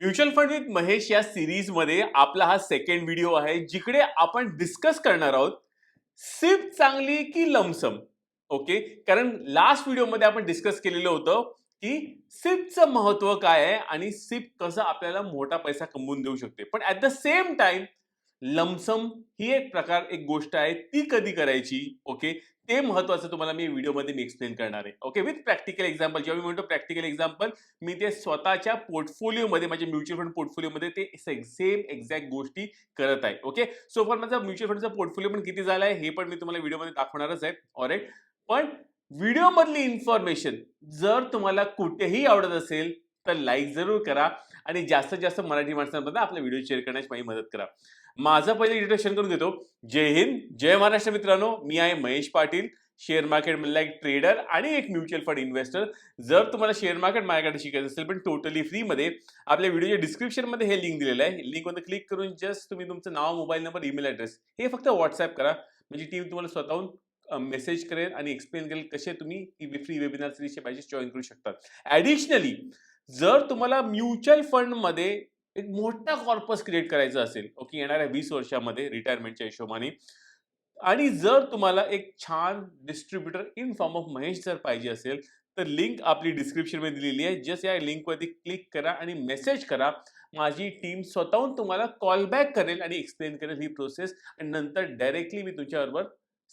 Mutual fund with Mahesh या सिरीजमध्ये आपला हा सेकंड व्हिडिओ आहे जिकडे आपण डिस्कस करणार आहोत सिप चांगली की लमसम ओके कारण लास्ट व्हिडिओमध्ये आपण डिस्कस केलेलं होतं की सिपचं महत्त्व काय आहे आणि सिप कसं आपल्याला मोठा पैसा कमवून देऊ शकते. पण at the same time lump sum ही एक प्रकार एक गोष्ट आहे ती कधी करायची ओके ते महत्वाचं तुम्हाला मी व्हिडिओमध्ये मी एक्सप्लेन करणार आहे. ओके विथ प्रॅक्टिकल एक्झाम्पल जेव्हा मी म्हणतो प्रॅक्टिकल एक्झाम्पल मी ते स्वतःच्या पोर्टफोलिओमध्ये माझ्या म्युच्युअल फंड पोर्टफोलिओमध्ये ते सेम एक्झॅक्ट गोष्टी करत आहे. ओके सो पण माझा म्युच्युअल फंडचा पोर्टफोलिओ पण किती झाला आहे हे पण मी तुम्हाला व्हिडिओमध्ये दाखवणारच आहे. ऑरेट पण व्हिडिओमधली इन्फॉर्मेशन जर तुम्हाला कुठेही आवडत असेल तर लाईक जरूर करा. आणि जास्तीत जास्त मराठी माणसांपर्यंत आपला व्हिडिओ शेअर करण्याची माझी मदत करा. माझं पहिले इंट्रोडक्शन करून देतो. जय हिंद जय महाराष्ट्र मित्रांनो. मी आहे महेश पाटील शेअर मार्केटमधला एक ट्रेडर आणि एक म्युच्युअल फंड इन्व्हेस्टर जर तुम्हाला शेअर मार्केट माझ्याकडे शिकायचं असेल पण टोटली फ्रीमध्ये आपल्या व्हिडिओच्या डिस्क्रिप्शनमध्ये हे लिंक दिलेलं आहे. लिंकमध्ये क्लिक करून जस्ट तुम्ही तुमचं नाव मोबाईल नंबर ईमेल ॲड्रेस हे फक्त व्हॉट्सअप करा. म्हणजे टीम तुम्हाला स्वतःहून मेसेज करेल आणि एक्सप्लेन करेल कसे तुम्ही फ्री वेबिनार सिरीजचे बॅचेस जॉईन करू शकता. ॲडिशनली जर तुम्हाला म्युच्युअल फंडमध्ये एक मोठा कॉर्पस क्रिएट करायचा असेल ओके येणाऱ्या वीस वर्षामध्ये रिटायरमेंटच्या हिशोबाने आणि जर तुम्हाला एक छान distributor in form of Mahesh जर पाहिजे असेल तर लिंक आपली डिस्क्रिप्शनमध्ये दिलेली आहे. जस्ट या लिंकवरती क्लिक करा आणि मेसेज करा. माझी टीम स्वतःहून तुम्हाला कॉल बॅक करेल आणि एक्सप्लेन करेल ही प्रोसेस आणि नंतर डायरेक्टली मी तुमच्याबरोबर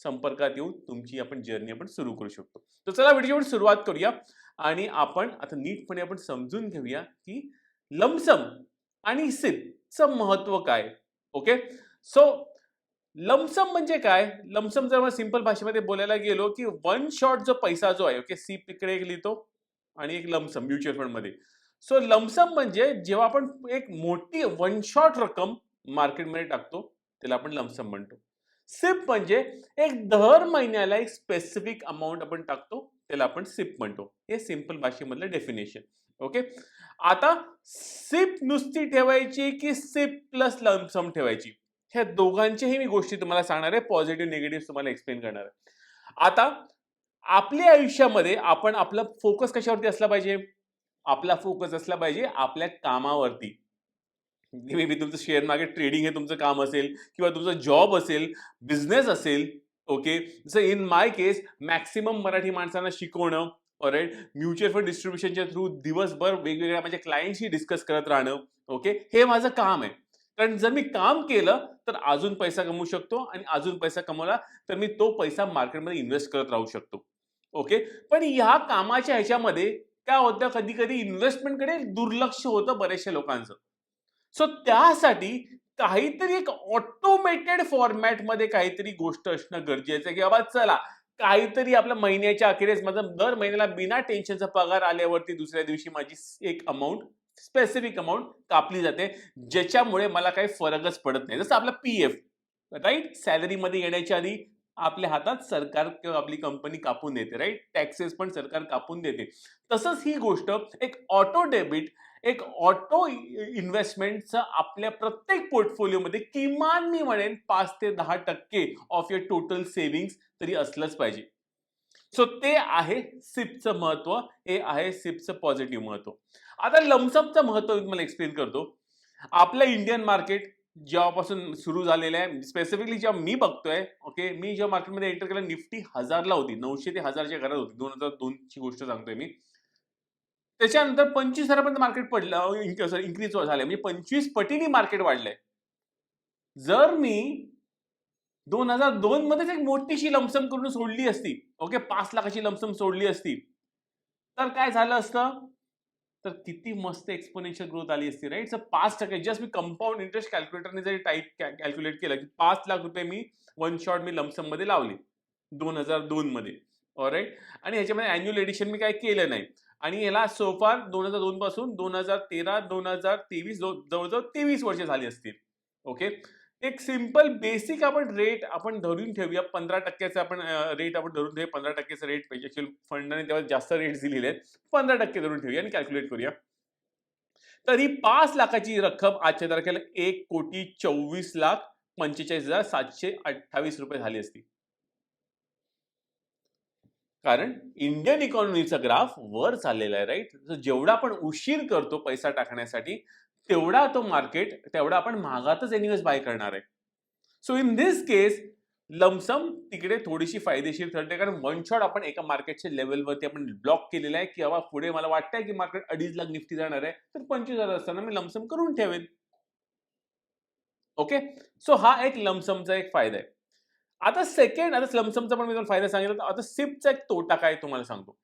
संपर्कात येऊन तुमची आपण जर्नी आपण सुरू करू शकतो. तर चला व्हिडिओवर सुरुवात करूया आणि आपण आता नीटपणे आपण समजून घेऊया की लमसम आणि सिपचं महत्त्व काय? ओके सो लमसम म्हणजे काय? लमसम जर मला सिंपल भाषेमध्ये बोलायला गेलो की वन शॉट जो पैसा जो आहे ओके सीप इकडे एक लिहितो आणि एक लमसम म्युच्युअल फंडमध्ये सो लमसम म्हणजे जेव्हा आपण एक मोठी वन शॉट रक्कम मार्केटमध्ये टाकतो त्याला आपण लमसम म्हणतो. सिप म्हणजे एक दर महिन्याला एक स्पेसिफिक अमाऊंट आपण टाकतो त्याला आपण सिप म्हणतो. हे सिंपल भाषेमधलं डेफिनेशन ओके आता सिप नुसती ठेवायची की सिप प्लस लमसम ठेवायची? ह्या दोघांच्याही मी गोष्टी तुम्हाला सांगणार आहे पॉझिटिव्ह निगेटिव्ह तुम्हाला एक्सप्लेन करणार आहे. आता आपल्या आयुष्यामध्ये आपण आपला फोकस कशावरती असला पाहिजे? आपला फोकस असला पाहिजे आपल्या कामावरती. मे बी तुमचं शेअर मार्केट ट्रेडिंग हे तुमचं काम असेल किंवा तुमचं जॉब असेल बिझनेस असेल ओके जसं in my case maximum Marathi माणसांना शिकवणं ऑरेट म्युच्युअल फंड डिस्ट्रीब्युशनच्या थ्रू दिवसभर वेगवेगळ्या माझ्या क्लायंटशी डिस्कस करत राहणं ओके हे माझं काम आहे. कारण जर मी काम केलं तर अजून पैसा कमवू शकतो आणि अजून पैसा कमवला तर मी तो पैसा मार्केटमध्ये इन्व्हेस्ट करत राहू शकतो ओके पण ह्या कामाच्या ह्याच्यामध्ये काय होतं कधी कधी इन्व्हेस्टमेंटकडे दुर्लक्ष होतं बऱ्याचशा लोकांचं. सो त्यासाठी काहीतरी एक ऑटोमेटेड फॉर्मॅटमध्ये काहीतरी गोष्ट असणं गरजेचं आहे की बाबा चला काहीतरी आपल्या महिन्याच्या अखेरीस माझा दर महिन्याला बिना टेन्शनचा पगार आल्यावरती दुसऱ्या दिवशी माझी एक अमाऊंट स्पेसिफिक अमाऊंट कापली जाते ज्याच्यामुळे मला काही फरकच पडत नाही. जसं आपला पी एफ राईट सॅलरीमध्ये येण्याच्या आधी आपल्या हातात सरकार किंवा आपली कंपनी कापून देते राईट टॅक्सेस पण सरकार कापून देते. तसंच ही गोष्ट एक ऑटो डेबिट एक ऑटो इन्व्हेस्टमेंटचं आपल्या प्रत्येक पोर्टफोलिओमध्ये किमान मी म्हणेन पाच ते दहा टक्के ऑफ युअर टोटल सेव्हिंग्स तरी असलंच पाहिजे. सो ते आहे सिपचं महत्त्व हे आहे सिपचं पॉझिटिव्ह महत्त्व. आता लमसमचं महत्त्व मी तुम्हाला एक्सप्लेन करतो. आपलं इंडियन मार्केट जेव्हापासून सुरू झालेलं आहे स्पेसिफिकली जेव्हा मी बघतोय ओके मी जेव्हा मार्केटमध्ये एंटर केलं निफ्टी हजारला होती नऊशे ते हजारच्या घरात होती दोन हजार दोनची गोष्ट सांगतोय मी. त्याच्यानंतर पंचवीस हजारापर्यंत मार्केट पडलं. इन्क्रीज झालं म्हणजे पंचवीस पटीने मार्केट वाढलंय. जर मी दोन हजार दोन मध्येच एक मोठीशी लमसम करून सोडली असती ओके पाच लाखाची लमसम सोडली असती तर काय झालं असतं? तर किती मस्त एक्सपोनेन्शियल ग्रोथ आली असती राईट सर पाच टक्के जस्ट मी कंपाऊंड इंटरेस्ट कॅल्क्युलेटरने जरी टाईप कॅल्क्युलेट केलं की पाच लाख रुपये मी वन शॉट मी लमसममध्ये लावले दोन हजार दोन मध्ये. ऑलराईट आणि ह्याच्यामध्ये अॅन्युअल एडिशन मी काय केलं नाही. आणि याला सोफार दोन हजार दोन पासून दोन हजार तेरा दोन हजार तेवीस जवळजवळ तेवीस वर्ष झाली असतील. ओके एक सिंपल बेसिक आपण रेट आपण धरून ठेवूया. पंधरा टक्क्याचा आपण रेट आपण धरून ठेवूया. पंधरा टक्क्याचा रेट पाहिजे फंडाने तेव्हा जास्त रेट दिलेले आहेत. पंधरा टक्के धरून ठेवूया आणि कॅल्क्युलेट करूया. तर ही पाच लाखाची रक्कम आजच्या तारखेला एक कोटी चोवीस लाख पंचेचाळीस हजार सातशे अठ्ठावीस रुपये झाली असती. कारण इंडियन इकॉनॉमीचा ग्राफ वर चाललेला आहे राईट जेवढा आपण उशीर करतो पैसा टाकण्यासाठी तेवढा तो मार्केट तेवढा आपण महागातच एनिवेज बाय करणार आहे. So in this case lump sum तिकडे थोडीशी फायदेशीर ठरते कारण वन शॉट आपण एका मार्केटच्या लेवलवरती आपण ब्लॉक केलेला आहे की बाबा पुढे मला वाटतंय की मार्केट अडीच लाख निफ्टी जाणार आहे तर पंचवीस हजार असताना मी लमसम करून ठेवेन. ओके सो हा एक लमसमचा एक फायदा आहे. आता सेकंड आता स्लमसमचा पण मी तुम्हाला फायदा सांगितला तर आता सिपचा एक तोटा काय तुम्हाला सांगतो.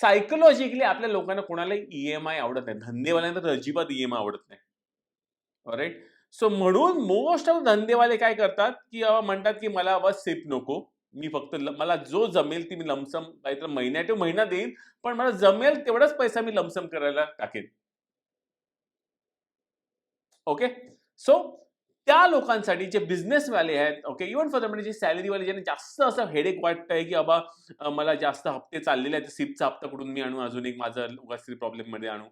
सायकोलॉजिकली आपल्या लोकांना कोणाला ईएमआय आवडत नाही. धंदेवाल्यांना तर अजिबात ईएमआय आवडत नाही. राईट सो म्हणून मोस्ट ऑफ धंदेवाले काय करतात की म्हणतात की मला बस सिप नको. मी फक्त मला जो जमेल ती मी लमसम काहीतरी महिन्या ते महिना देईन. पण मला जमेल तेवढाच पैसा मी लमसम करायला टाकेन. ओके सो त्या लोकांसाठी जे बिझनेसवाले आहेत ओके इव्हन फॉर म्हणजे जे सॅलरीवाले ज्यांना जास्त असं हेडेक वाटतंय की बाबा मला जास्त हप्ते चाललेले आहेत सिपचा हप्ता कुठून मी आणू अजून एक माझं प्रॉब्लेममध्ये आणू.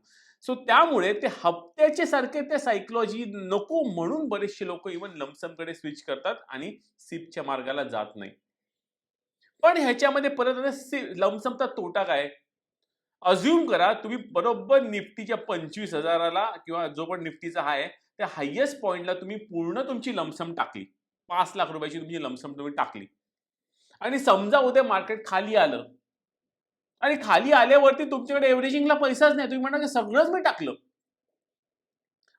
सो त्यामुळे ते हप्त्याचे सारखे ते सायकोलॉजी नको म्हणून बरेचसे लोक इव्हन लमसमकडे स्विच करतात आणि सिपच्या मार्गाला जात नाही. पण ह्याच्यामध्ये परत आता लमसमचा तोटा काय? अज्युम करा तुम्ही बरोबर निफ्टीच्या पंचवीस हजाराला किंवा जो पण निफ्टीचा हाय त्या हायेस्ट पॉईंटला तुम्ही पूर्ण तुमची लमसम टाकली. पाच लाख रुपयाची तुमची लमसम तुम्ही टाकली. आणि समजा उद्या मार्केट खाली आलं. आणि खाली आल्यावरती तुमच्याकडे एव्हरेजिंगला पैसाच नाही. तुम्ही म्हणा की सगळंच मी टाकलं.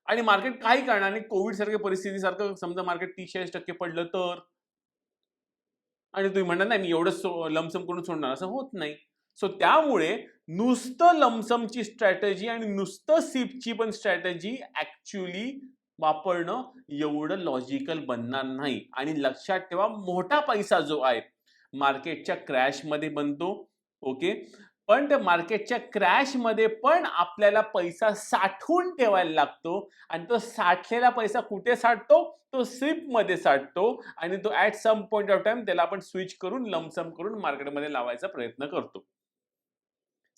आणि मार्केट काही कारणाने कोविड सारख्या परिस्थितीसारखं समजा मार्केट तीस चाळीस टक्के पडलं तर? आणि तुम्ही म्हणणार नाही मी एवढं लमसम करून सोडणार? असं होत नाही. सो त्यामुळे नुसतं लमसमची स्ट्रॅटेजी आणि नुसतं सिपची पण स्ट्रॅटेजी ऍक्च्युली वापरणं एवढं लॉजिकल बनणार नाही. आणि लक्षात ठेवा मोठा पैसा जो आहे मार्केटच्या क्रॅशमध्ये बनतो ओके पण त्या मार्केटच्या क्रॅशमध्ये पण आपल्याला पैसा साठवून ठेवायला लागतो आणि तो साठलेला पैसा कुठे साठतो? तो सिपमध्ये साठतो आणि तो at some point of time त्याला आपण स्विच करून लमसम करून मार्केटमध्ये लावायचा प्रयत्न करतो.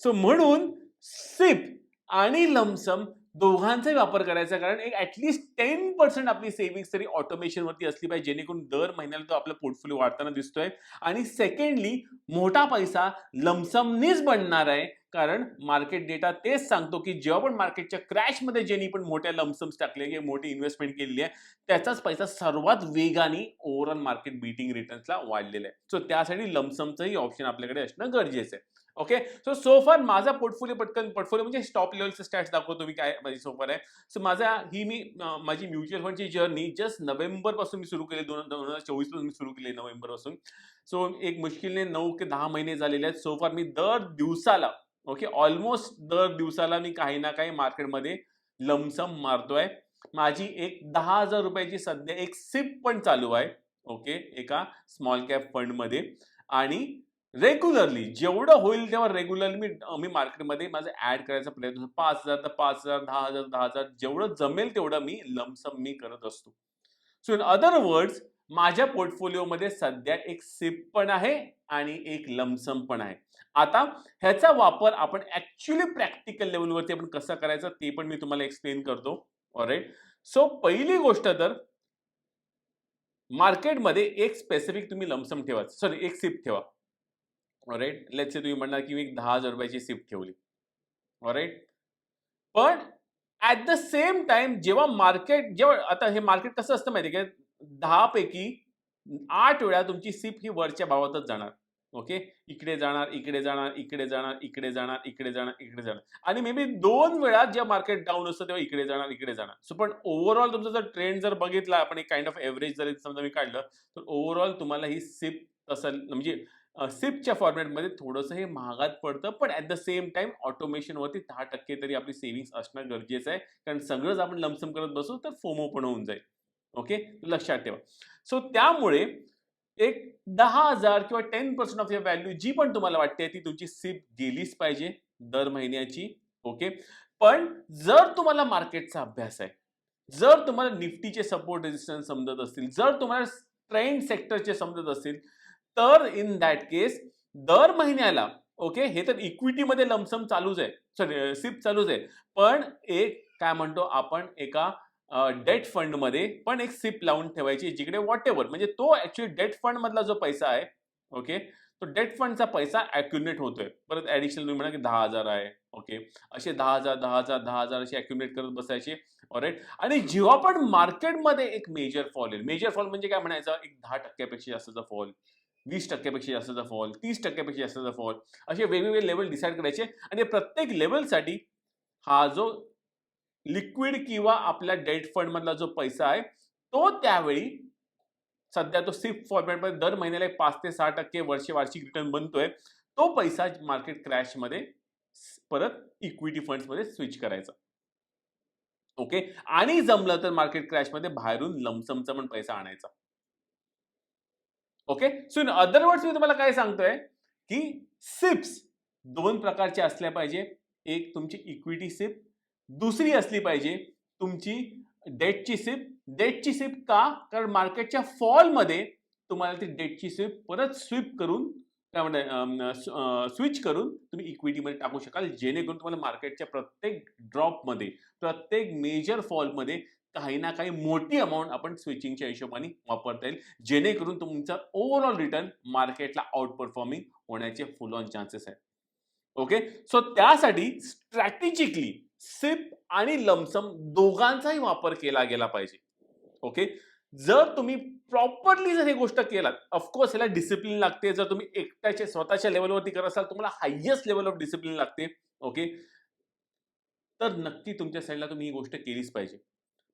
सो म्हणून सिप आणि लमसम दोघांचाही वापर करायचा कारण एक ऍटलिस्ट टेन पर्सेंट आपली सेव्हिंग्स तरी ऑटोमेशन वरती असली पाहिजे. जेणेकरून दर महिन्याला तो आपला पोर्टफोलिओ वाढताना दिसतोय. आणि सेकंडली मोठा पैसा लमसमनीच बनणार आहे. कारण मार्केट डेटा तेच सांगतो की जेव्हा पण मार्केटच्या क्रॅशमध्ये ज्यांनी पण मोठ्या लमसम्स टाकले किंवा मोठी इन्व्हेस्टमेंट केलेली आहे त्याचाच पैसा सर्वात वेगाने ओव्हरऑल मार्केट बीटिंग रिटर्न्सला वाढलेला आहे. सो त्यासाठी लमसमचंही ऑप्शन आपल्याकडे असणं गरजेचं आहे. ओके सो सोफार माझा पोर्टफोलिओ पटकन पोर्टफोलिओ म्हणजे स्टॉप लेवलचे स्टॅट्स दाखवतो मी काय म्हणजे माझी सोफार आहे. सो माझा ही मी माझी म्युच्युअल फंडची जर्नी जस्ट नोव्हेंबरपासून मी सुरू केली दोन दोन हजार चोवीसपासून मी सुरू केली नोव्हेंबरपासून सो एक मुश्किलने नऊ ते दहा महिने झालेले आहेत. सोफार मी दर दिवसाला ओके ऑलमोस्ट दर दिवसाला मी काही ना काही मार्केटमध्ये लमसम मारतोय. माझी एक दहा हजार रुपयाची सध्या एक सिप पण चालू आहे ओके एका स्मॉल कॅप फंडमध्ये आणि रेग्युलरली जेवढं होईल तेव्हा रेग्युलरली मी मी मार्केटमध्ये माझं ऍड करायचा प्रयत्न पाच हजार तर पाच हजार दहा हजार दहा हजार जेवढं जमेल तेवढं मी लमसम मी करत असतो. सो इन अदर वर्ड्स माझ्या पोर्टफोलिओमध्ये सध्या एक सिप पण आहे आणि एक लमसम पण आहे. आता ह्याचा वापर आपण ऍक्च्युली प्रॅक्टिकल लेवलवरती आपण कसा करायचा ते पण मी तुम्हाला एक्सप्लेन करतो. ऑलराईट सो पहिली गोष्ट तर मार्केटमध्ये एक स्पेसिफिक तुम्ही लमसम ठेवा. सॉरी एक सिप ठेवा. ऑलराईट लेट से तुम्ही म्हणणार की मी एक दहा हजार रुपयाची सिफ्ट ठेवली. ऑलराईट पण ॲट द सेम टाइम जेव्हा मार्केट जेव्हा आता हे मार्केट कसं असतं माहिती आहे का? दहा पैकी आठ वेळा तुमची सिप ही वरच्या भावातच जाणार. ओके इकडे जाणार इकडे जाणार इकडे जाणार इकडे जाणार इकडे जाणार इकडे जाणार. आणि मे बी दोन वेळा जेव्हा मार्केट डाऊन असतं तेव्हा इकडे जाणार इकडे जाणार. सो पण ओव्हरऑल तुमचा जर ट्रेंड जर बघितला आपण एक काइंड ऑफ एव्हरेज जर समजा मी काढलं तर ओव्हरऑल तुम्हाला ही सिप तसं म्हणजे सिपच्या फॉर्मॅटमध्ये थोडंसं हे महागात पडतं पण ॲट द सेम टाइम ऑटोमेशनवरती दहा टक्के तरी आपली सेव्हिंग्स असणं गरजेचं आहे. कारण सगळंच आपण लमसम करत बसू तर फोमो पण होऊन जाईल. ओके? लक्षात ठेवा. सो त्यामुळे एक दहा हजार किंवा ten percent of your value जी पण तुम्हाला वाटते ती तुमची सिप गेलीच पाहिजे दर महिन्याची. ओके? पण जर तुम्हाला मार्केटचा अभ्यास आहे जर तुम्हाला निफ्टीचे सपोर्ट रेजिस्टन्स समजत असतील जर तुम्हाला ट्रेंड सेक्टरचे समजत असतील तर इन दॅट केस दर महिन्याला ओके हे तर इक्विटीमध्ये लमसम चालूच आहे. सॉरी सिप चालूच आहे. पण एक काय म्हणतो आपण एका डेट फंडमध्ये पण एक सिप लावून ठेवायची जिकडे वॉट एव्हर म्हणजे तो ऍक्च्युली डेट फंड मधला जो पैसा आहे ओके तो डेट फंडचा पैसा अॅक्युनेट होतोय. परत ऍडिशनल तुम्ही म्हणा की दहा हजार आहे ओके असे दहा हजार दहा हजार दहा हजार असे अक्युमुलेट करत बसायचे ऑरेट आणि जेव्हा पण मार्केटमध्ये एक मेजर फॉल येईल मेजर फॉल म्हणजे काय म्हणायचं? एक दहा टक्क्यापेक्षा जास्तचा फॉल वीस टक्क्यापेक्षा जास्तचा फॉल तीस टक्क्यापेक्षा जास्तचा फॉल असे वेगवेगळे लेवल डिसाईड करायचे. आणि प्रत्येक लेवलसाठी हा जो लिक्विड किंवा आपल्या डेट फंड मधला जो पैसा आहे तो त्यावेळी सध्या तो सिफ्ट फॉर्मॅटमध्ये दर महिन्याला एक पाच ते सहा टक्के वर्षे वार्षिक रिटर्न बनतोय. तो पैसा मार्केट क्रॅशमध्ये परत इक्विटी फंड्समध्ये स्विच करायचा. ओके आणि जमलं तर मार्केट क्रॅशमध्ये बाहेरून लमसमचा पण पैसा आणायचा. Okay? So in other words मी तुम्हाला काय सांगतोय की सिप्स दोन प्रकारचे असल्या पाहिजे. एक तुमची इक्विटी सिप दुसरी असली पाहिजे तुमची डेटची सिप डेटची सिप का? कारण मार्केटच्या फॉलमध्ये तुम्हाला ती डेटची स्विप परत स्विप करून काय म्हणतात स्विच करून तुम्ही इक्विटीमध्ये टाकू शकाल. जेणेकरून तुम्हाला मार्केटच्या प्रत्येक ड्रॉपमध्ये प्रत्येक मेजर फॉलमध्ये काही ना काही मोठी अमाऊंट आपण स्विचिंगच्या हिशोबाने वापरता येईल. जेणेकरून तुमचा ओव्हरऑल रिटर्न मार्केटला आउट परफॉर्मिंग होण्याचे फुल ऑन चान्सेस आहेत. ओके सो त्यासाठी स्ट्रॅटेजिकली सिप आणि लमसम दोघांचाही वापर केला गेला पाहिजे. ओके जर तुम्ही प्रॉपरली जर ही गोष्ट केलात ऑफकोर्स याला डिसिप्लिन लागते. जर तुम्ही एकट्याच्या स्वतःच्या लेवलवरती करत असाल तुम्हाला हायएस्ट लेवल ऑफ डिसिप्लिन लागते. ओके तर नक्की तुमच्या साईडला तुम्ही ही गोष्ट केलीच पाहिजे.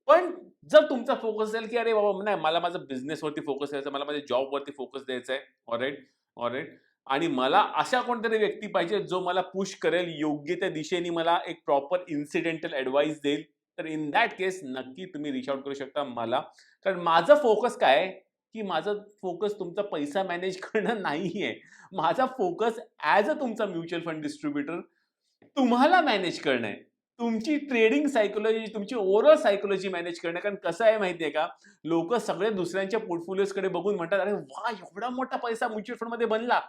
पण जर तुमचा फोकस असेल की अरे बाबा नाही मला माझा बिझनेसवरती फोकस द्यायचा मला माझ्या जॉबवरती फोकस द्यायचा आहे ऑरेट ऑरेट आणि मला अशा कोणतरी व्यक्ती पाहिजे जो मला पुश करेल योग्य त्या दिशेने मला एक प्रॉपर इन्सिडेंटल ॲडवाईस देईल. तर इन दॅट केस नक्की तुम्ही रिच आउट करू शकता मला. कारण माझं फोकस काय आहे? की माझा फोकस तुमचा पैसा मॅनेज करणं नाही आहे माझा फोकस ॲज अ तुमचा म्युच्युअल फंड डिस्ट्रीब्युटर तुम्हाला मॅनेज करणं आहे. तुमची ट्रेडिंग सायकोलॉजी तुमची ओव्हरऑल सायकोलॉजी मॅनेज करणं. कारण कसं आहे माहितीये का? लोक सगळे दुसऱ्यांच्या पोर्टफोलिओकडे बघून म्हणतात अरे वा एवढा मोठा पैसा म्युच्युअल फंडमध्ये बनला.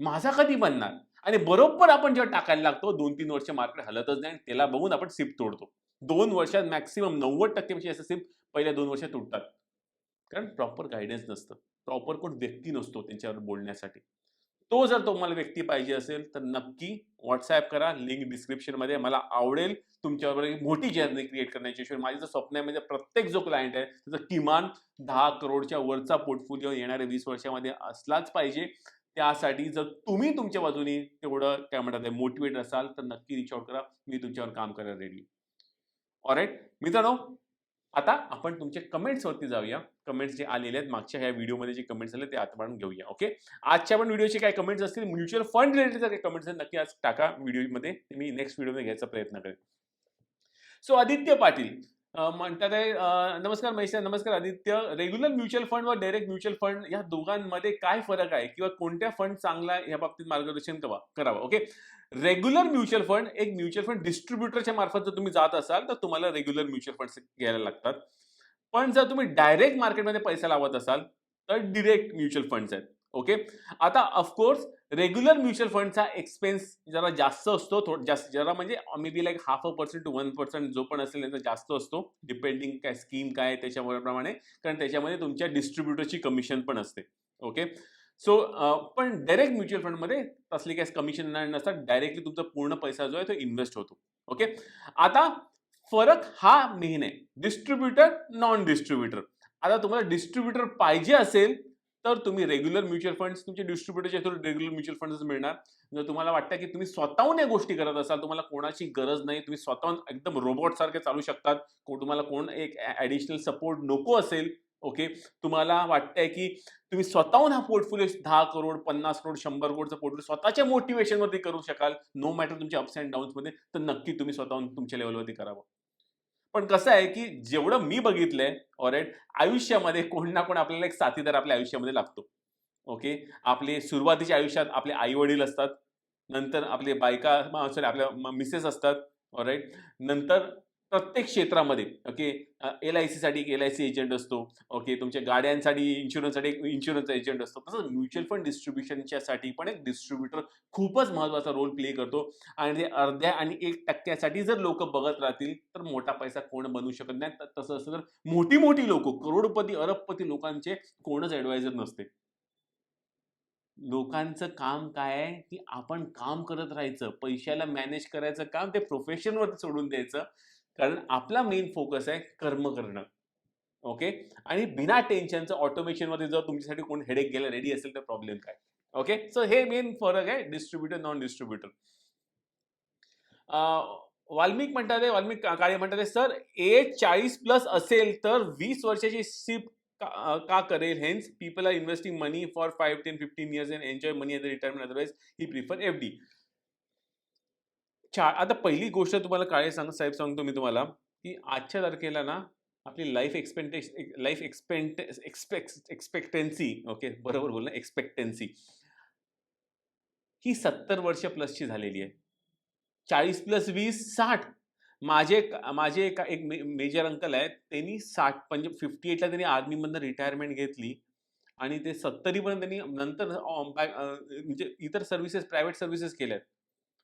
माझा कधी बनणार? आणि बरोबर आपण जेव्हा टाकायला लागतो दोन तीन वर्ष मार्केट हलतच नाही आणि त्याला बघून आपण सिप तोडतो. दोन वर्षात मॅक्सिमम नव्वद टक्केपेक्षा असं सिप पहिल्या दोन वर्षात तुटतात. कारण प्रॉपर गायडन्स नसतं. प्रॉपर कोण व्यक्ती नसतो त्यांच्यावर बोलण्यासाठी. तो जर तुम्हाला व्यक्ती पाहिजे असेल तर नक्की व्हॉट्सॲप करा. लिंक डिस्क्रिप्शनमध्ये मला आवडेल. तुमच्याबरोबर एक मोठी जर्नी क्रिएट करण्याची शिवाय माझं जर स्वप्न आहे म्हणजे प्रत्येक जो क्लायंट आहे त्याचा किमान दहा करोडच्या वरचा पोर्टफोलिओ येणाऱ्या वीस वर्षामध्ये असलाच पाहिजे. त्यासाठी जर तुम्ही तुमच्या बाजूने तेवढं काय म्हणतात मोटिवेट असाल तर नक्की रिच आउट करा. मी तुमच्यावर काम करायला रेडी ऑरेट मित्रांनो आता आपण तुमच्या कमेंट्सवरती जाऊया. कमेंट्स जे आलेले आहेत मागच्या ह्या व्हिडिओमध्ये जे कमेंट्स आले ते आपण घेऊया ओके आजच्या पण व्हिडिओचे काय कमेंट्स असतील म्युच्युअल फंड रिलेटेड काही कमेंट्स आहेत नक्की आज टाका व्हिडिओमध्ये मी नेक्स्ट व्हिडिओमध्ये घ्यायचा प्रयत्न करेन. सो आदित्य पाटील म्हणतात आहे नमस्कार महेश नमस्कार आदित्य. रेग्युलर म्युच्युअल फंड व डायरेक्ट म्युच्युअल फंड या दोघांमध्ये काय फरक आहे किंवा कोणत्या फंड चांगला आहे या बाबतीत मार्गदर्शन करावं? ओके रेग्युलर म्युच्युअल फंड एक म्युच्युअल फंड डिस्ट्रीब्युटरच्या मार्फत जर तुम्ही जात असाल तर तुम्हाला रेग्युलर म्युच्युअल फंड घ्यायला लागतात. पण जर तुम्ही डायरेक्ट मार्केटमध्ये पैसा लावत असाल तर डिरेक्ट म्युच्युअल फंड्स आहेत. ओके आता ऑफकोर्स रेग्युलर म्युच्युअल फंडचा एक्सपेन्स जरा जास्त असतो. थोडं जास्त जरा म्हणजे maybe like half a percent to one percent जो पण असेल त्याचा जास्त असतो. डिपेंडिंग काय स्कीम काय त्याच्याप्रमाणे. कारण त्याच्यामध्ये तुमच्या डिस्ट्रीब्युटरची कमिशन पण असते. ओके सो पण डायरेक्ट म्युच्युअल फंडमध्ये तसली काय कमिशन नसतात. डायरेक्टली तुमचा पूर्ण पैसा जो आहे तो इन्व्हेस्ट होतो. ओके आता फरक हा मेन आहे. डिस्ट्रीब्युटर नॉन डिस्ट्रीब्युटर आता तुम्हाला डिस्ट्रीब्युटर पाहिजे असेल तर तुम्ही रेग्युलर म्युच्युअल फंड्स तुमचे डिस्ट्रीब्युटरच्या थ्रू रेग्युलर म्युच्युअल फंड्स मिळणार. जर तुम्हाला वाटतं की तुम्ही स्वतःहून या गोष्टी करत असाल तुम्हाला कोणाची गरज नाही तुम्ही स्वतःहून एकदम रोबोट सारखे चालू शकतात. को तुम्हाला कोण एक ॲडिशनल सपोर्ट नको असेल ओके तुम्हाला वाटतंय की तुम्ही स्वतःहून हा पोर्टफोलिओ दहा करोड पन्नास करोड शंभर करोडचा पोर्टफोलिओ स्वतःच्या मोटिवेशनवरती करू शकाल नो मॅटर तुमच्या अप्स अँड डाऊन्समध्ये तर नक्की तुम्ही स्वतःहून तुमच्या लेवलवरती करावं. पण कसं आहे की जेवढं मी बघितलंय ऑरेट आयुष्यामध्ये कोण ना कोण आपल्याला एक साथीदार आपल्या आयुष्यामध्ये लागतो. ओके आपले सुरुवातीच्या आयुष्यात आपले आई वडील असतात. नंतर आपले बायका सॉरी आपल्या मिसेस असतात. ऑरेट नंतर प्रत्येक क्षेत्रामध्ये ओके एल आय सीसाठी एक एल आय सी एजंट असतो ओके तुमच्या गाड्यांसाठी इन्शुरन्ससाठी एक इन्शुरन्स एजंट असतो. तसंच म्युच्युअल फंड डिस्ट्रीब्युशनच्यासाठी पण एक डिस्ट्रीब्युटर खूपच महत्त्वाचा रोल प्ले करतो. आणि ते अर्ध्या आणि एक टक्क्यासाठी जर लोक बघत राहतील तर मोठा पैसा कोण बनवू शकत नाही. तर तसं असं तर मोठी मोठी लोक करोडपती अरबपती लोकांचे कोणच ॲडवायझर नसते. लोकांचं काम काय आहे? की आपण काम करत राहायचं पैशाला मॅनेज करायचं काम ते प्रोफेशनवर सोडून द्यायचं. कारण आपला मेन फोकस आहे कर्म करणं. ओके आणि बिना टेन्शनचं ऑटोमेशनमध्ये जर तुमच्यासाठी कोण हेडेक गेला रेडी असेल तर प्रॉब्लेम काय? ओके सो हे मेन फरक आहे डिस्ट्रीब्युटर नॉन डिस्ट्रीब्युटर वाल्मिक म्हणतात वाल्मिक का- काळे म्हणतात सर एज चाळीस प्लस असेल तर वीस वर्षाची सिप का का करेल? Hence people are investing money for five ten fifteen years and enjoy money at the retirement otherwise he prefer F D चा आता पहिली गोष्ट तुम्हाला काळे सांग साहेब सांगतो मी तुम्हाला की आजच्या तारखेला ना आपली life expectation life expect expect expectancy okay बरोबर बोलणं एक्सपेक्टेन्सी ही सत्तर वर्ष प्लसची झालेली आहे. चाळीस प्लस वीस साठ. माझे माझे एका एक मेजर अंकल आहेत त्यांनी साठ म्हणजे फिफ्टी एटला त्यांनी आर्मीमधनं रिटायरमेंट घेतली आणि ते सत्तरीपर्यंत त्यांनी नंतर म्हणजे इतर सर्व्हिसेस प्रायव्हेट सर्व्हिसेस केल्या आहेत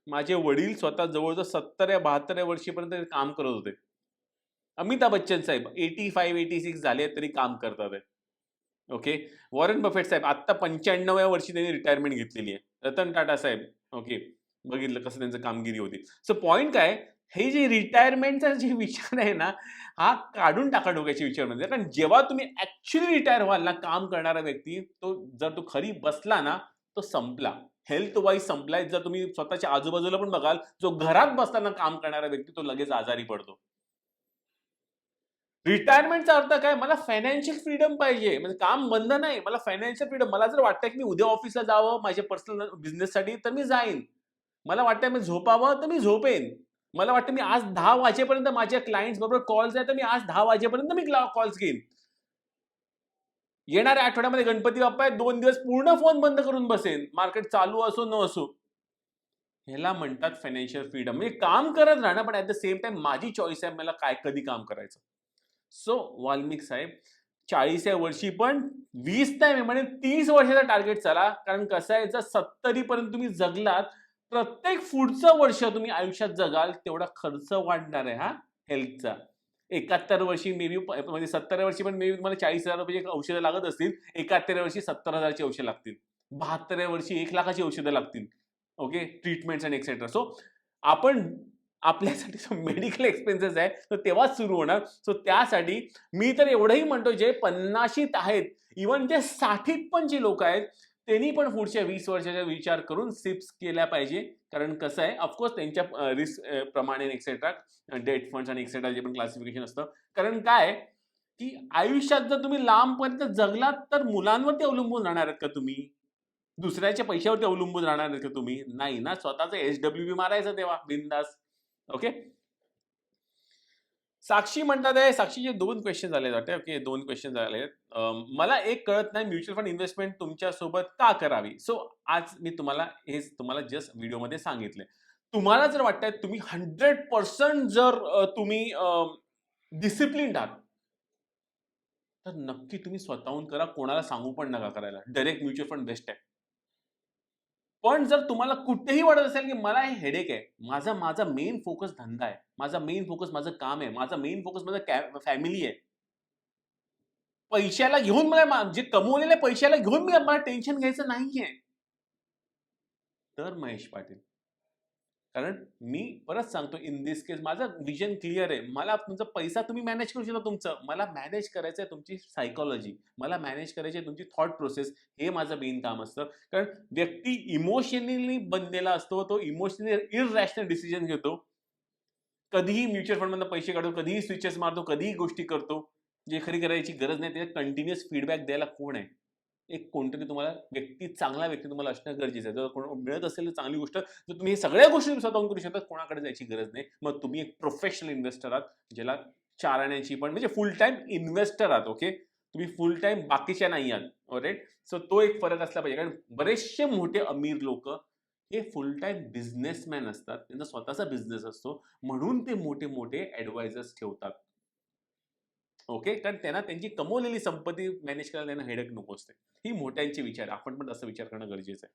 माझे वडील स्वतः जवळजवळ सत्तर या बहात्तर या वर्षीपर्यंत काम करत होते. अमिताभ बच्चन साहेब एटी फाईव्ह एटी सिक्स झाले तरी काम करतात आहे ओके वॉरन बफेट साहेब आत्ता पंच्याण्णव्या वर्षी त्यांनी रिटायरमेंट घेतलेली आहे. रतन टाटा साहेब ओके बघितलं कसं त्यांचं कामगिरी होती. सो पॉईंट काय? हे जे रिटायरमेंटचा जे विचार आहे ना हा काढून टाका डोक्याचे विचार म्हणजे कारण जेव्हा तुम्ही ऍक्च्युली रिटायर व्हाल ना काम करणारा व्यक्ती तो जर तो खरी बसला ना तो संपला. हेल्थ वाईज संपलाय जर तुम्ही स्वतःच्या आजूबाजूला पण बघाल जो घरात बसताना काम करणारा व्यक्ती तो लगेच आजारी पडतो. रिटायरमेंटचा अर्थ काय? मला फायनान्शियल फ्रीडम पाहिजे. म्हणजे काम बंद नाही मला फायनान्शियल फ्रीडम मला जर वाटतं की मी उद्या ऑफिसला जावं माझ्या पर्सनल बिझनेससाठी तर मी जाईन. मला वाटतं मी झोपावं तर मी झोपेन. मला वाटतं मी आज दहा वाजेपर्यंत माझ्या क्लायंट्स बरोबर कॉल्स आहे तर मी आज दहा वाजेपर्यंत मी कॉल्स घेईन. येणाऱ्या आठवड्यामध्ये गणपती बाप्पा आहे दोन दिवस पूर्ण फोन बंद करून बसेन. मार्केट चालू असो न असो. ह्याला म्हणतात फायनान्शियल फ्रीडम म्हणजे काम करत राहणं पण ॲट द सेम टाइम माझी चॉईस आहे मला काय कधी काम करायचं. सो वाल्मिक साहेब चाळीस या वर्षी पण वीस नाही म्हणजे तीस वर्षाचा टार्गेट चला. कारण कसं आहे जर सत्तरी पर्यंत तुम्ही जगलात प्रत्येक पुढचं वर्ष तुम्ही आयुष्यात जगाल तेवढा खर्च वाढणार आहे हा हेल्थचा एकाहत्तर वर्षी मे बी म्हणजे सत्तर वर्षी पण मे बी तुम्हाला चाळीस हजार रुपयाची औषधं लागत असतील एकाहत्तर वर्षी सत्तर हजारची औषधं लागतील. बहात्तर वर्षी एक लाखाची औषधं लागतील. ओके ट्रीटमेंट्स आणि एक्सेट्रा सो आपण आपल्यासाठी जो मेडिकल एक्सपेन्सेस आहे तर तेव्हाच सुरू होणार. सो त्यासाठी मी तर एवढंही म्हणतो जे पन्नाशीत आहेत इवन जे साठीत पण जे लोक आहेत त्यांनी पण पुढच्या वीस वर्षाचा विचार करून सिप्स केल्या पाहिजे. कारण कसं आहे ऑफकोर्स त्यांच्या रिस्क प्रमाणे एक्सेट्रा डेट फंड्स आणि एक्सेट्रा जे पण क्लासिफिकेशन असतं. कारण काय की आयुष्यात जर तुम्ही लांबपर्यंत जगलात तर मुलांवरती अवलंबून राहणार आहेत का तुम्ही? दुसऱ्याच्या पैशावरती अवलंबून राहणार आहेत का तुम्ही? नाही ना स्वतःचं एच डब्ल्यू बी मारायचं तेव्हा बिंदास. ओके साक्षी म्हणतात आहे साक्षीचे दोन क्वेश्चन झाले वाटते. ओके दोन क्वेश्चन झाले मला एक कळत नाही म्युच्युअल फंड इन्व्हेस्टमेंट तुमच्यासोबत का करावी? सो आज मी तुम्हाला हे तुम्हाला जस्ट व्हिडिओमध्ये सांगितले. तुम्हाला जर वाटतंय तुम्ही हंड्रेड पर्सेंट जर तुम्ही डिसिप्लिन आहात तर नक्की तुम्ही स्वतःहून करा. कोणाला सांगू पण नका करायला. डायरेक्ट म्युच्युअल फंड बेस्ट आहे. पण जर तुम्हाला कुठेही वाटत असेल की मला हे हेडेक आहे माझा माझा मेन फोकस धंदा आहे माझा मेन फोकस माझं काम आहे माझा मेन फोकस माझं फॅमिली आहे. पैशाला घेऊन मला जे कमवलेल्या पैशाला घेऊन मी मला टेन्शन घ्यायचं नाहीये. तर महेश पाटील कारण मी परत सांगतो इन दिस केस माझं विजन क्लिअर आहे. मला तुमचा पैसा तुम्ही मॅनेज करू शकता तुमचं. मला मॅनेज करायचं आहे तुमची सायकोलॉजी मला मॅनेज करायची आहे तुमची थॉट प्रोसेस हे माझं मेन काम असतं. कारण व्यक्ती इमोशनली बनलेला असतो तो इमोशनली इररॅशनल डिसिजन घेतो. कधीही म्युच्युअल फंडमधून पैसे काढतो कधीही स्विचेस मारतो कधीही गोष्टी करतो. जे खरी करायची गरज नाही त्याच्यात कंटिन्युअस फीडबॅक द्यायला कोण आहे? एक कोणतरी तुम्हाला व्यक्ती चांगला व्यक्ती तुम्हाला असणं गरजेचं आहे. जर कोण मिळत असेल तर चांगली गोष्ट जर तुम्ही हे सगळ्या गोष्टी स्वतःहून करू शकता. कोणाकडे जायची गरज नाही. मग तुम्ही एक प्रोफेशनल इन्व्हेस्टर आहात ज्याला चारण्याची पण म्हणजे फुल टाइम इन्व्हेस्टर आहात ओके तुम्ही फुल टाइम बाकीच्या नाही आहात राईट सो तो एक फरक असला पाहिजे. कारण बरेचसे मोठे अमीर लोक हे फुल टाइम बिझनेसमॅन असतात. त्यांचा स्वतःचा बिझनेस असतो. म्हणून ते मोठे मोठे ऍडवायझर्स ठेवतात. ओके? कारण त्यांना त्यांची कमवलेली संपत्ती मॅनेज करायला त्यांना हेडक नको असते. ही मोठ्यांचे विचार आपण पण तसा विचार करणं गरजेचं आहे.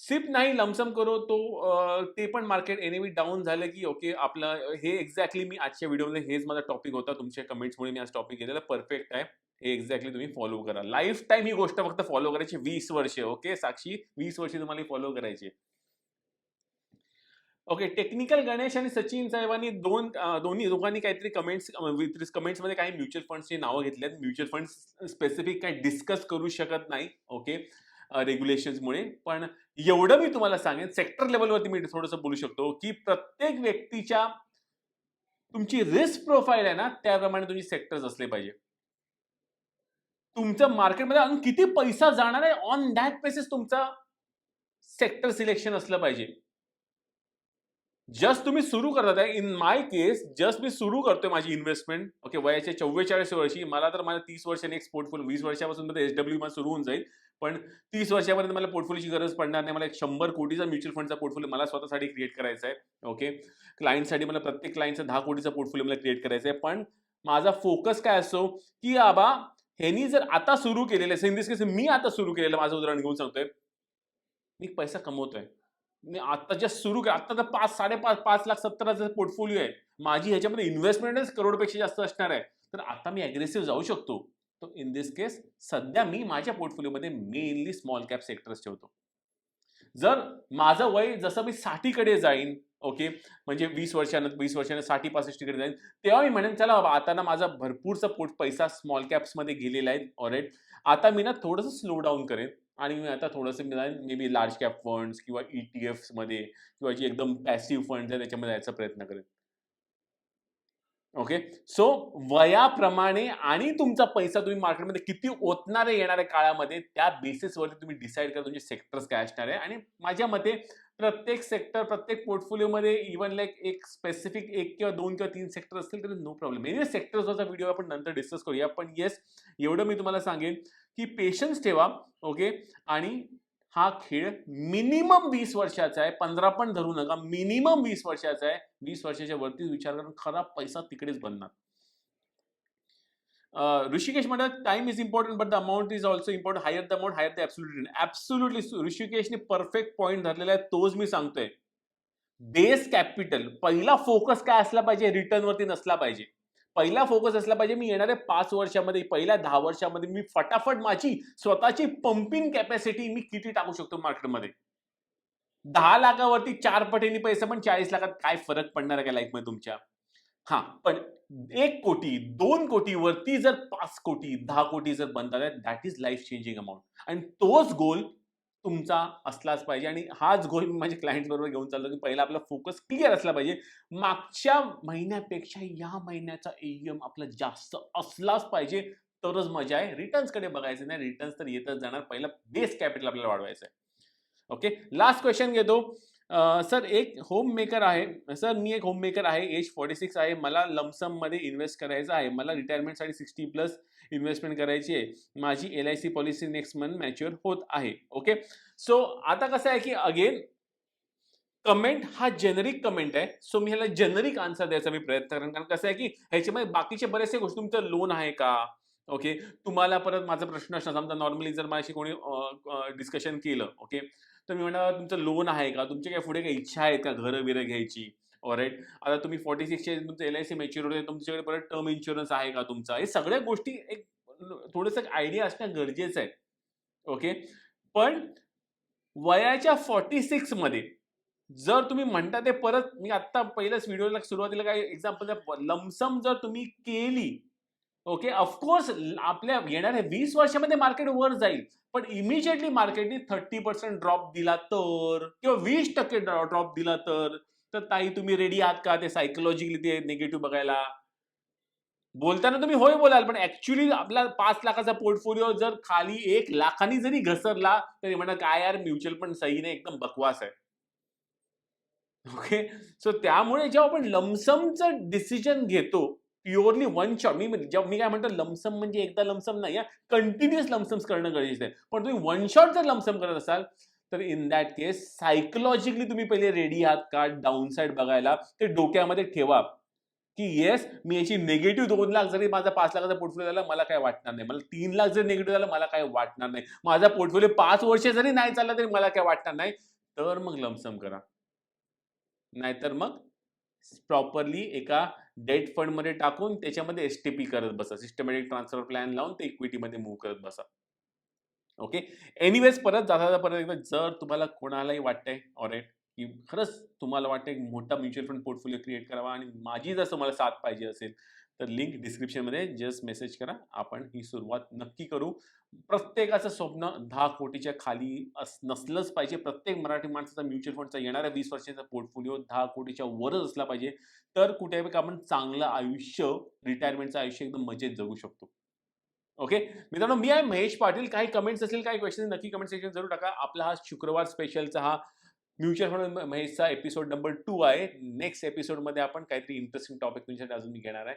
सिप नाही लमसम करो तो ते पण मार्केट एनिवी डाऊन झालं की ओके आपलं हे एक्झॅक्टली मी आजच्या व्हिडिओमध्ये हेच माझा टॉपिक होता. तुमच्या कमेंट्समुळे मी आज टॉपिक घेतलेला. परफेक्ट आहे. हे एक्झॅक्टली तुम्ही फॉलो करा. लाईफ टाईम ही गोष्ट फक्त फॉलो करायची वीस वर्षे ओके साक्षी? वीस वर्षे तुम्हाला फॉलो करायची ओके टेक्निकल गणेश आणि सचिन साहेबांनी दोन दोन्ही दोघांनी काहीतरी कमेंट्स कमेंट्समध्ये काही म्युच्युअल फंडची नावं घेतल्यात म्युच्युअल फंड स्पेसिफिक काही डिस्कस करू शकत नाही ओके रेग्युलेशन्समुळे पण एवढं मी तुम्हाला सांगेन सेक्टर लेवलवरती मी थोडंसं बोलू शकतो की प्रत्येक व्यक्तीच्या तुमची रिस्क प्रोफाईल आहे ना त्याप्रमाणे तुमचे सेक्टर्स असले पाहिजे. तुमचं मार्केटमध्ये अजून किती पैसा जाणार आहे ऑन दॅट बेसिस तुमचा सेक्टर सिलेक्शन असलं पाहिजे. जस्ट तुम्ही सुरू करत आहे इन माय केस जस्ट मी सुरू करतोय माझी इन्व्हेस्टमेंट ओके वयाच्या चव्वेचाळीस वर्षी. मला तर माझ्या तीस वर्षाने एक पोर्टफोलिओ वीस वर्षापासून एच डब्ल्यू मला सुरू होऊन जाईल. पण तीस वर्षापर्यंत मला पोर्टफोलिओची गरज पडणार नाही. मला एक शंभर कोटीचा म्युच्युअल फंडचा पोर्टफोलिओ मला स्वतःसाठी क्रिएट करायचा आहे. ओके क्लायंटसाठी मला प्रत्येक क्लायंटचा दहा कोटीचा पोर्टफोलिओ मला क्रिएट करायचा आहे. पण माझा फोकस काय असतो? की आबा ह्यांनी जर आता सुरू केलेलं आहे इन दिस केस मी आता सुरू केलेलं माझं उदाहरण घेऊन सांगतोय. मी पैसा कमवतोय. आता जस्ट सुरू केलं. आता तर पाच साडेपाच पाच लाख सत्तर हजार पोर्टफोलिओ आहे. माझी ह्याच्यामध्ये इन्व्हेस्टमेंटच करोडपेक्षा जास्त असणार आहे. तर आता मी अग्रेसिव्ह जाऊ शकतो. तो इन दिस केस सध्या मी माझ्या पोर्टफोलिओमध्ये मेनली स्मॉल कॅप सेक्टर्स ठेवतो. जर माझं वय जसं मी साठीकडे जाईन ओके म्हणजे वीस वर्षानं वीस वर्षानं साठी पासष्टीकडे जाईन तेव्हा मी म्हणेन चला बाबा आता ना माझा भरपूरचा पोट पैसा स्मॉल कॅप्समध्ये गेलेला आहे ऑरेट आता मी ना थोडंसं स्लो डाऊन करेन. आणि मी आता थोडंसं मी maybe large cap funds किंवा ई टी मध्ये किंवा जी एकदम पॅसिव्ह फंड्स आहे त्याच्यामध्ये यायचा प्रयत्न करेन. ओके सो वयाप्रमाणे आणि तुमचा पैसा तुम्ही मार्केटमध्ये किती ओतणार येणाऱ्या काळामध्ये त्या बेसिसवरती तुम्ही डिसाईड करा तुमचे सेक्टर्स काय असणार आहे. आणि माझ्या मते प्रत्येक सेक्टर प्रत्येक पोर्टफोलिओमध्ये इव्हन लाईक एक स्पेसिफिक एक किंवा दोन किंवा तीन सेक्टर असतील तरी नो प्रॉब्लेम एनिवे सेक्टर्सवरचा व्हिडिओ आपण नंतर डिस्कस करूया. पण येस एवढं मी तुम्हाला सांगेन. की पेशन्स ठेवा ओके आणि हा खेळ मिनिमम वीस वर्षाचा आहे. पंधरा पण धरू नका. मिनिमम वीस वर्षाचा आहे. वीस वर्षाच्या वरती विचार करून खरा पैसा तिकडेच बनणार. ऋषिकेश म्हणतात time is important but the amount is also important higher the amount higher the absolutely absolutely ऋषिकेशने perfect point धरलेला आहे. तोच मी सांगतोय. बेस कॅपिटल पहिला फोकस काय असला पाहिजे? रिटर्न वरती नसला पाहिजे. पहिला फोकस असला पाहिजे. मी येणाऱ्या पाच वर्षामध्ये पहिल्या दहा वर्षामध्ये मी फटाफट माझी स्वतःची पंपिंग कॅपॅसिटी मी किती टाकू शकतो मार्केटमध्ये दहा लाखावरती चार पटीने पैसे पण चाळीस लाखात काय फरक पडणार आहे का लाईफमध्ये तुमच्या? हा पण एक कोटी दोन कोटी वरती जर पाच कोटी दहा कोटी जर बनतात that is life changing amount आणि तोच गोल तुमचा असलाच पाहिजे आणि हाच गोल मी माझ्या क्लायंट बरोबर घेऊन चाललो की पहिला आपला फोकस क्लिअर असला पाहिजे. मागच्या महिन्यापेक्षा या महिन्याचा एम आपला जास्त असलाच पाहिजे तरच मजा आहे. रिटर्न्सकडे बघायचं नाही रिटर्न्स तर येतच जाणार. पहिला बेस कॅपिटल आपल्याला वाढवायचं आहे. ओके लास्ट क्वेश्चन घेतो. सर एक होम मेकर आहे. सर मी एक होम मेकर आहे. एज फॉर्टी सिक्स आहे. मला लमसममध्ये इन्व्हेस्ट करायचं आहे. मला रिटायरमेंटसाठी सिक्स्टी प्लस इन्व्हेस्टमेंट करायची आहे. माझी L I C policy next month mature होत आहे. ओके सो आता कसं आहे की अगेन कमेंट हा जेनरिक कमेंट आहे. सो मी ह्याला जेनरिक आन्सर द्यायचा मी प्रयत्न करेन. कारण कसं आहे की ह्याच्यामध्ये बाकीचे बरेचसे गोष्टी तुमचं लोन आहे का? ओके तुम्हाला परत माझा प्रश्न असणार. समजा नॉर्मली जर माझ्याशी कोणी डिस्कशन केलं. ओके तर मी म्हणणार तुमचं लोन आहे का? तुमच्या काय पुढे काही इच्छा आहेत का घरं बिरं घ्यायची? ऑराईट आता तुम्ही फॉर्टी सिक्सचे तुमचं एल आय सी मॅच्युअर होते तुमच्याकडे परत टर्म इन्शुरन्स आहे का तुमचा? हे सगळ्या गोष्टी एक थोडंसं आयडिया असणं गरजेचं आहे. ओके पण वयाच्या फॉर्टी सिक्समध्ये जर तुम्ही म्हणता ते परत मी आत्ता पहिल्याच व्हिडिओला सुरुवातीला काय एक्झाम्पल लमसम जर तुम्ही केली ओके ऑफकोर्स आपल्या येणाऱ्या वीस वर्षामध्ये मार्केट वर जाईल. पण इमिजिएटली मार्केटने थर्टी पर्सेंट ड्रॉप दिला तर किंवा वीस टक्के ड्रॉप दिला तर तर ताई तुम्ही रेडी आहात का? ते सायकोलॉजिकली ते निगेटिव्ह बघायला. बोलताना तुम्ही होय बोलाल पण ऍक्च्युली आपला पाच लाखाचा पोर्टफोलिओ जर खाली एक लाखांनी जरी घसरला तरी म्हणा काय यार म्युच्युअल पण सही नाही एकदम बकवास आहे. ओके सो त्यामुळे जेव्हा आपण लमसमचं डिसिजन घेतो प्युअरली वन शॉट मी जेव्हा मी काय म्हणतो लमसम म्हणजे एकदा लमसम नाही कंटिन्युअस लमसम्स करणं गरजेचं आहे. पण तुम्ही वन शॉट जर लमसम करत असाल तर इन दॅट केस सायकोलॉजिकली तुम्ही पहिले रेडी आहात का? डाऊन साईड बघायला. ते डोक्यामध्ये ठेवा. की येस मी याची निगेटिव्ह दोन लाख जरी माझा पाच लाखाचा पोर्टफोलिओ झाला मला काय वाटणार नाही. मला तीन लाख जरी निगेटिव्ह झाला मला काय वाटणार नाही. माझा पोर्टफोलिओ पाच वर्ष जरी नाही चालला तरी मला काय वाटणार नाही. तर मग लमसम करा. नाहीतर मग प्रॉपरली एका डेट फंडमध्ये टाकून त्याच्यामध्ये एस टी पी करत बसा. सिस्टमॅटिक ट्रान्सफर प्लॅन लावून ते इक्विटीमध्ये मूव्ह करत बसा. ओके एनिवेज परत जाता जाता परत एकदा जर तुम्हाला कोणालाही वाटतंय ऑरेट की खरंच तुम्हाला वाटतंय एक मोठा म्युच्युअल फंड पोर्टफोलिओ क्रिएट करावा आणि माझी जर तुम्हाला साथ पाहिजे असेल तर लिंक डिस्क्रिप्शनमध्ये जस्ट मेसेज करा. आपण ही सुरुवात नक्की करू. प्रत्येकाचं स्वप्न दहा कोटीच्या खाली अस नसलंच पाहिजे. प्रत्येक मराठी माणसाचा म्युच्युअल फंडचा येणाऱ्या वीस वर्षाचा पोर्टफोलिओ दहा कोटीच्या वरच असला पाहिजे. तर कुठे आपण चांगलं आयुष्य रिटायरमेंटचं आयुष्य एकदम मजेत जगू शकतो. ओके मित्रांनो मी आहे महेश पाटील. काही कमेंट्स असतील काही क्वेश्चन नक्की कमेंट सेक्शन जरूर टाका. आपला हा शुक्रवार स्पेशलचा हा म्युच्युअल फंड महेशचा एपिसोड नंबर टू आहे. नेक्स्ट एपिसोडमध्ये आपण काहीतरी इंटरेस्टिंग टॉपिक तुमच्यासाठी अजून मी घेणार आहे.